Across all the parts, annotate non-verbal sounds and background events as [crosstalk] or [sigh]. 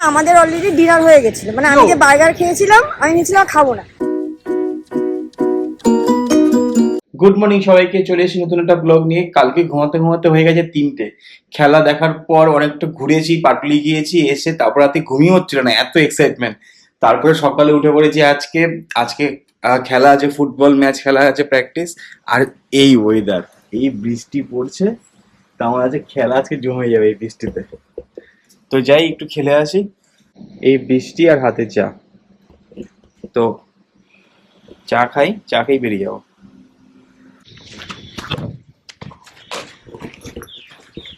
আমাদের already dinner হয়ে গেছিল। মানে আমি যে বার্গার খেয়েছিলাম আমি নিয়েছিলাম খাব না। গুড মর্নিং সবাইকে চলে এসেছি নতুন একটা ব্লগ নিয়ে। কালকে ঘুমাতে ঘুমাতে হয়ে গেছে তিনটে। খেলা দেখার পর অনেকটা ঘুরেছি পাটুলি গিয়েছি এসে তারপর রাতে ঘুমিয়ে হচ্ছিল না এত এক্সাইটমেন্ট তারপরে সকালে উঠে পড়েছি আজকে। আজকে খেলা আছে ফুটবল ম্যাচ খেলা আছে প্র্যাকটিস আর এই ওয়েদার এই বৃষ্টি পড়ছে তা আমার আছে খেলা আজকে জমে যাবে এই বৃষ্টিতে। তো যাই, একটু খেলে আসি। এই বৃষ্টি আর হাতে চা। তো চা খাই, চা খেয়ে বেরিয়ে যাব।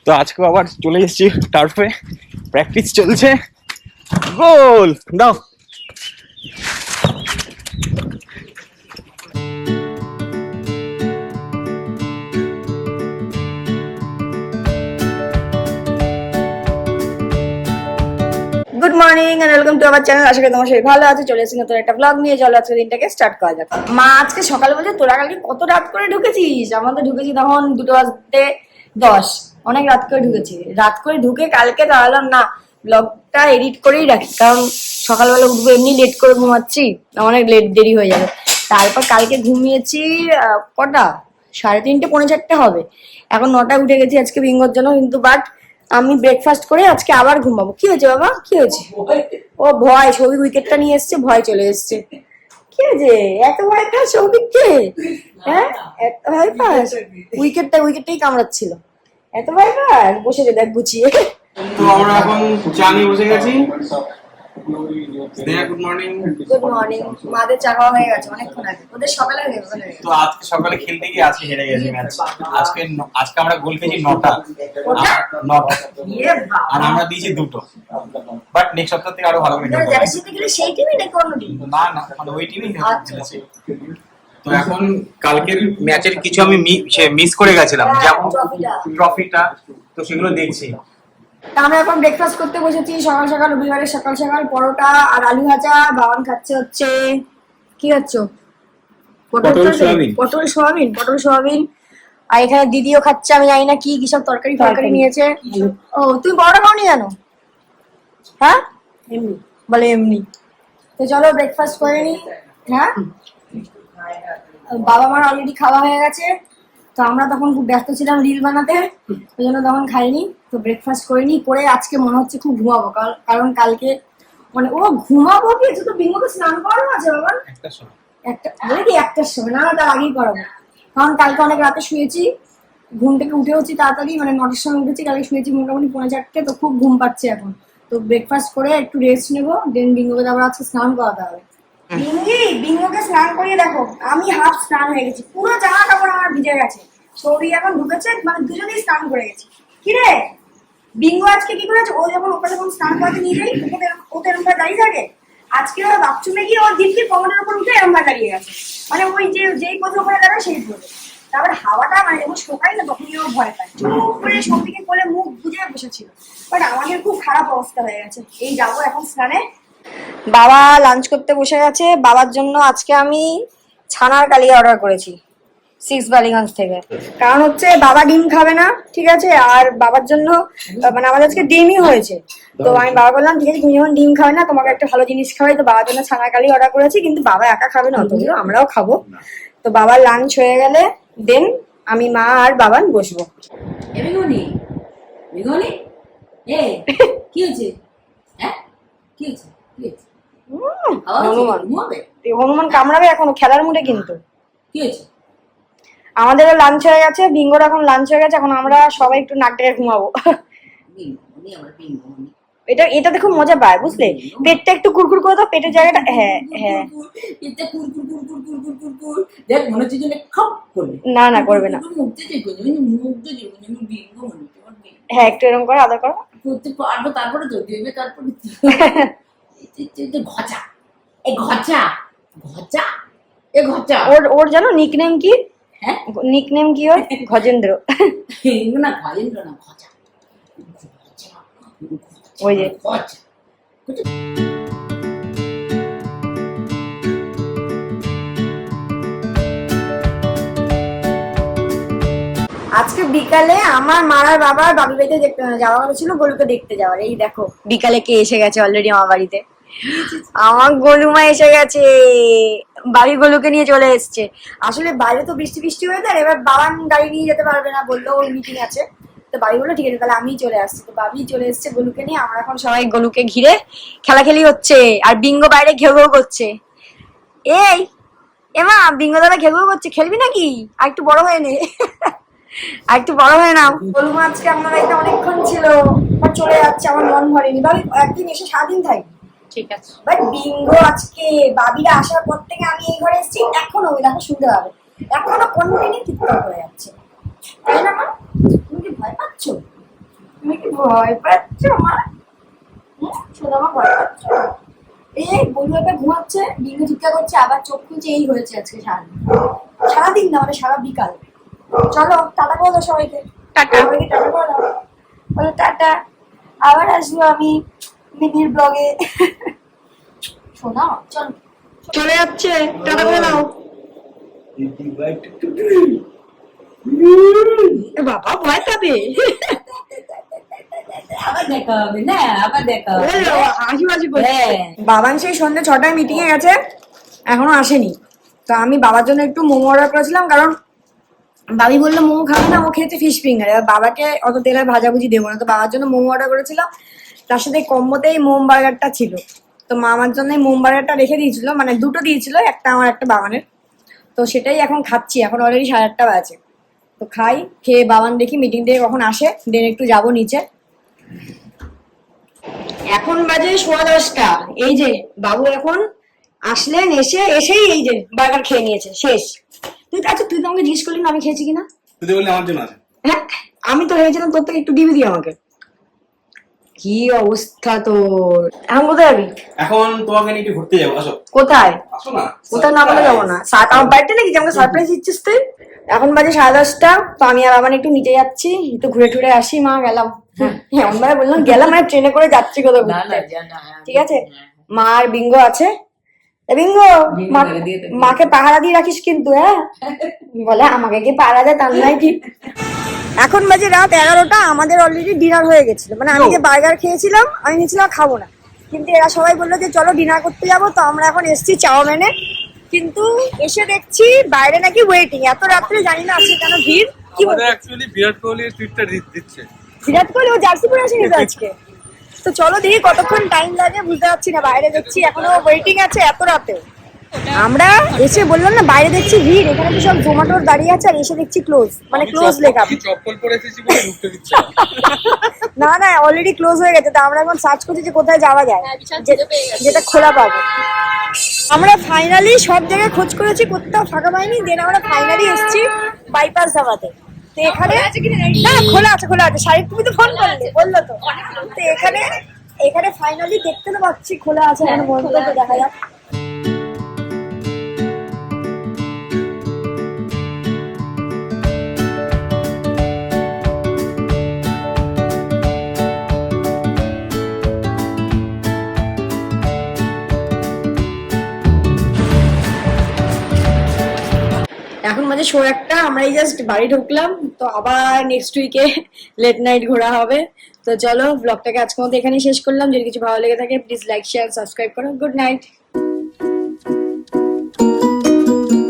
তো আজকে আবার চলে এসেছি টার্ফে প্র্যাকটিস চলছে। গোল দাও। Morning and welcome to our channel আশা করি তোমার সবাই ভালো আছে। চলে এসেছি নতুন একটা ব্লগ নিয়ে। চলো আজকে দিনটাকে স্টার্ট করা যাক। মা, আজকে সকালে বলছে, তোরা কালকে কত রাত করে ঢুকেছিস? আমরা তো ঢুকেছি তখন দুটো বাজতে দশ। অনেক রাত করে ঢুকেছি। রাত করে ঢুকে কালকে তাহলাম না। ব্লগটা এডিট করেই রাখি। কারণ সকালবেলা উঠবো, এমনি লেট করে ঘুমাচ্ছি। অনেক লেট দেরি হয়ে যাবে। তারপর কালকে ঘুমিয়েছি কটা? সাড়ে তিনটে, পৌনে চারটে হবে। এখন নটায় উঠে গেছি আজকে বিঙ্গোর জন্য কিন্তু বাট আমি ব্রেকফাস্ট করে আজকে আবার ঘুমাবো। কি হয়েছে বাবা? কি হয়েছে? ও ভয় সৌভিক উইকেটটা নিয়ে এসছে, ভয় চলে এসছে। কি হয়েছে? এত ভয় পাস সৌভিককে হ্যাঁ? এত ভয় পাস? উইকেটটা, উইকেটটাই কামড়াচ্ছিল। এত ভয় পাস? বসে দেখ গুছিয়ে। তো আমরা এখন চা বসে গেছি। Sneha good morning good morning মাদের চা খাওয়া হয়ে গেছে অনেকক্ষণ আগে। ওদের সকালে হয়ে গেছে তো আজকে সকালে খেলতে গিয়ে আজকে হেরে গেছি ম্যাচ। আজকে আজকে আমরা গোল খেয়েছি নটা। নটা। ইয়ে আর আমরা দিয়েছি দুটো। বাট নেক্সট সপ্তাহ থেকে আরও ভালো করে যারা শিখতে গেলে সেই টিমই নাকি অন্য টিম না না মানে ওই টিমই আচ্ছা। খেলেছে তো এখন কালকের ম্যাচের কিছু আমি মিস করে গেছিলাম। হ্যাঁ, যেমন ট্রফিটা। তো সেগুলো দেখছি। আমরা এখন ব্রেকফাস্ট করতে বসেছি সকাল সকাল রবিবারের সকাল সকাল পরোটা আর আলু ভাজা বাবান খাচ্ছে হচ্ছে কি হচ্ছে পটল সোয়াবিন। পটল সোয়াবিন পটল সোয়াবিন। আর এখানে দিদিও খাচ্ছে আমি জানি না কি কি সব তরকারি ফরকারি নিয়েছে। ও তুমি পরোটা খাওনি জানো? হ্যাঁ? এমনি। বলে এমনি। তো চলো ব্রেকফাস্ট করে নি হ্যাঁ? বাবা মার অলরেডি খাওয়া হয়ে গেছে। তো আমরা তখন খুব ব্যস্ত ছিলাম রিল বানাতে ওই জন্য তখন খাইনি তো ব্রেকফাস্ট করিনি। করে আজকে মনে হচ্ছে খুব ঘুমাবো কারণ- কালকে মানে ও ঘুমাবো কি? তো বিঙ্গকে স্নান করানো আছে বাবা। একটা বলে কি একটার সময়? না না, তার আগেই করাবো। কারণ কালকে অনেক রাতে শুয়েছি ঘুম থেকে উঠেওছি তাড়াতাড়ি মানে নটার সময় উঠেছি কালকে শুয়েছি মোটামুটি পৌনে চারটে তো খুব ঘুম পাচ্ছে এখন। তো ব্রেকফাস্ট করে একটু রেস্ট নেব দেন বিঙ্গোকে তারপর আজকে স্নান করাতে হবে। বিঙ্গি, বিঙ্গোকে স্নান করিয়ে দেখো, আমি হাফ স্নান হয়ে গেছি। পুরো জামা কাপড় আমার ভিজে গেছে। সৌরি এখন ঢুকেছে মানে দুজনেই স্নান করে গেছি। কি রে বিঙ্গো আজকে কি করেছে? ও যখন ওকে যখন স্নান করাতে নিয়ে যাই ওকে ও তো এরকম দাঁড়িয়ে থাকে। আজকে ওর বাথরুমে গিয়ে ওর দিনকে কমরের উপর উঠে এরকম দাঁড়িয়ে গেছে। মানে ওই যে, যেই পথে ওখানে দাঁড়ায়, সেই পথে। তারপরে হাওয়াটা মানে যখন শোকাই না, তখনই ও ভয় পায়। চুপ করে সৌদিকে কোলে মুখ বুঝে বসেছিল। বাট আমাদের খুব খারাপ অবস্থা হয়ে গেছে। এই যাব এখন স্নানে। বাবা লাঞ্চ করতে বসে গেছে। বাবার জন্য আজকে আমি ছানার কালিয়া অর্ডার করেছি সিক্স বালিগঞ্জ থেকে। কারণ হচ্ছে বাবা ডিম খাবে না ঠিক আছে? আর বাবার জন্য মানে আমাদের আজকে ডিমই হয়েছে। তো আমি বাবা বললাম ঠিক আছে তুমি যখন ডিম খাবে না তোমাকে একটা ভালো জিনিস খাওয়াই। তো বাবার জন্য ছানা কালি অর্ডার করেছি কিন্তু বাবা একা খাবে না অতগুলো আমরাও খাব। তো বাবার লাঞ্চ হয়ে গেলে দেন আমি মা আর বাবান বসবো। কি হয়েছে? হ্যাঁ কি হয়েছে? হনুমান। কামড়াবে এখনও খেলার মুডে কিন্তু। কি আমাদেরও লাঞ্চ হয়ে গেছে বিঙ্গোর এখন লাঞ্চ হয়ে গেছে এখন আমরা সবাই একটু নাক ডেকে ঘুমাবো। এটা এটাতে খুব মজা পায় বুঝলে? পেটটা একটু কুরকুর করে দাও পেটের জায়গাটা হ্যাঁ হ্যাঁ। করবে। না না করবে না। হ্যাঁ একটু এরকম করে আদর করো। করতে পারব তারপরে তো দেবে তারপরে [laughs] ঘচা। এ ঘচা। ঘচা? এ ঘচা। ওর ওর জানো নিকনেম কি? হ্যাঁ? নিকনেম কি ওর? গজেন্দ্র। [laughs] না গজেন্দ্র না ঘচা। ঘচা ওই যে। ঘচা। আজকে বিকালে আমার মারার বাবার বাবু বাড়িতে দেখতে যাওয়া কথা ছিল গলুকে দেখতে যাওয়ার। এই দেখো বিকালে কে এসে গেছে অলরেডি আমার বাড়িতে। আমার গলুমা এসে গেছে। বাড়ি গলুকে নিয়ে চলে এসছে। আসলে বাইরে তো বৃষ্টি বৃষ্টি হয়ে যায় এবার বাবান গাড়ি নিয়ে যেতে পারবে না বলল ওর মিটিং আছে। তো বাড়ি বলল, ঠিক আছে, তাহলে আমিই চলে আসছি। তো বাবি চলে এসছে গলুকে নিয়ে। আমরা এখন সবাই গলুকে ঘিরে খেলাখেলি হচ্ছে। আর বিঙ্গো বাইরে ঘেউ ঘেউ করছে। এই, এমা, বিঙ্গো দাদা ঘেউ ঘেউ করছে। খেলবি নাকি? আর একটু বড় হয়ে নে। আর একটু বড় হয়ে নাও গলু আজকে আপনার বাড়িতে অনেকক্ষণ ছিল চলে যাচ্ছে, আমার মন ভরেনি। ভাবি একদিন এসে সারাদিন থাকি ঠিক আছে। বাট বিঙ্গো আজকে বাবিরা আসার পর থেকে আমি এই ঘরে এসেছি এখনও ওই দেখো শুনতে পাবে। এখনও কন্টিনিউ টিকটক করে যাচ্ছে। তাই না মা? তুমি কি ভয় পাচ্ছ? তুমি কি ভয় পাচ্ছ মা? শোনো মা ভয় পাচ্ছ? এই বলু একটা ঘুমাচ্ছে বিঙ্গো চিৎকার করছে আবার চোখ খুলছে এই হয়েছে আজকে সারাদিন। সারাদিন না মানে সারা বিকাল। চলো টাটা দাও সবাইকে। টাটা। সবাইকে টাটা দাও বলো টাটা। আবার আসব আমি। মিনির ব্লগে শোনা চল। চলে যাচ্ছে টাটা করে দাও বাবা ভয় পাবে। হ্যাঁ। বাবান সেই সন্ধ্যে ছটায় মিটিং এ গেছে এখনও আসেনি। তো আমি বাবার জন্য একটু মোমো অর্ডার করেছিলাম কারণ বাবি বলল, মোমো খাবে না, ও খেয়েছে ফিশ ফিঙ্গার এবার বাবাকে অত তেলের ভাজাভুজি দেবো না। তো বাবার জন্য মোমো অর্ডার করেছিলাম। তার সাথে কম্বোতেই মোম বার্গারটা ছিল। তো মা আমার জন্য মোম বার্গারটা রেখে দিয়েছিল মানে দুটো দিয়েছিল, একটা আমার, একটা বাবানের। তো সেটাই এখন খাচ্ছি, এখন অলরেডি সাড়ে আটটা বাজে। তো খাই, খেয়ে বাবান দেখি মিটিং থেকে কখন আসে দেন একটু যাব নিচে। এখন বাজে সোয়া দশটা। এই যে, বাবু এখন আসলেন, এসে, এসেই এই যে বার্গার খেয়ে নিয়েছে, শেষ। তুই আচ্ছা তুই তো আমাকে জিজ্ঞেস করলি না আমি খেয়েছি কিনা? তুই বললি আমার জন্য আছে। হ্যাঁ আমি তো ভেবেছিলাম তোর থেকে একটু দিবি দিয়ে আমাকে। কি অবস্থা তোর? এখন কোথায় যাবি? এখন তোমাকে নিয়ে একটু ঘুরতে যাব আসো। কোথায়? আসো না কোথায় না বলে যাব না। সাত আমার বাড়িতে নাকি? আমাকে সারপ্রাইজ দিচ্ছিস তুই? এখন বাজে সাড়ে দশটা তো আমি আর আবার একটু নিচে যাচ্ছি একটু ঘুরে টুরে আসি মা গেলাম। হ্যাঁ। [laughs] আমরা বললাম গেলাম মানে ট্রেনে করে যাচ্ছি কোথাও হ্যাঁ। ঠিক আছে? মা আর বিঙ্গো আছে। দে। মাকে পাহারা দিয়ে রাখিস কিন্তু হ্যাঁ? বলে আমাকে কি পাহারা দেয় তার নাই কি? এখন বাজে রাত এগারোটা আমাদের অলরেডি ডিনার হয়ে গেছিল। মানে আমি যে বার্গার খেয়েছিলাম আমি নিয়েছিলাম খাব না। কিন্তু এরা সবাই বলল যে চলো ডিনার করতে যাব। তো আমরা এখন এসেছি চাউমিনে। কিন্তু এসে দেখছি বাইরে নাকি ওয়েটিং এত রাত্রে জানি না আজকে কেন ভিড়। কি বলব? অ্যাকচুয়ালি বিরাট কোহলি টুইটটা দিচ্ছে। বিরাট কোহলি ও জার্সি পরে আসেনি তো [laughs] আজকে? তো চলো দেখি কতক্ষণ টাইম লাগে বুঝতে পারছি না বাইরে দেখছি এখনও ওয়েটিং আছে এত রাতে। আমরা এসে বললাম না বাইরে দেখছি ভিড় এখানে তো সব জোম্যাটোর দাঁড়িয়ে আছে আর এসে দেখছি ক্লোজ মানে ক্লোজ লেখা। আমি চপ্পল পরে এসেছি বলে ঢুকতে দিচ্ছে না। না না অলরেডি ক্লোজ হয়ে গেছে তো আমরা এখন সার্চ করছি যে কোথায় যাওয়া যায় যে- যেটা খোলা পাবো। আমরা ফাইনালি সব জায়গায় খোঁজ করেছি কোথাও ফাঁকা পাইনি দেন আমরা ফাইনালি এসেছি বাইপাস ধাবাতে। তো এখানে না। খোলা আছে খোলা আছে। শাড়ি তুমি তো ফোন করলে বলল তো। তো এখানে এখানে ফাইনালি দেখতে তো পাচ্ছি খোলা আছে এখানে বন্ধ করে দেখা যাক। এখন মাঝে শো একটা আমরা এই জাস্ট বাড়ি ঢুকলাম, তো আবার নেক্সট উইকে লেট নাইট ঘোরা হবে। তো চলো ব্লগটাকে আজকের মতো এখানেই শেষ করলাম। যদি কিছু ভালো লেগে থাকে প্লিজ লাইক শেয়ার সাবস্ক্রাইব করো। Good night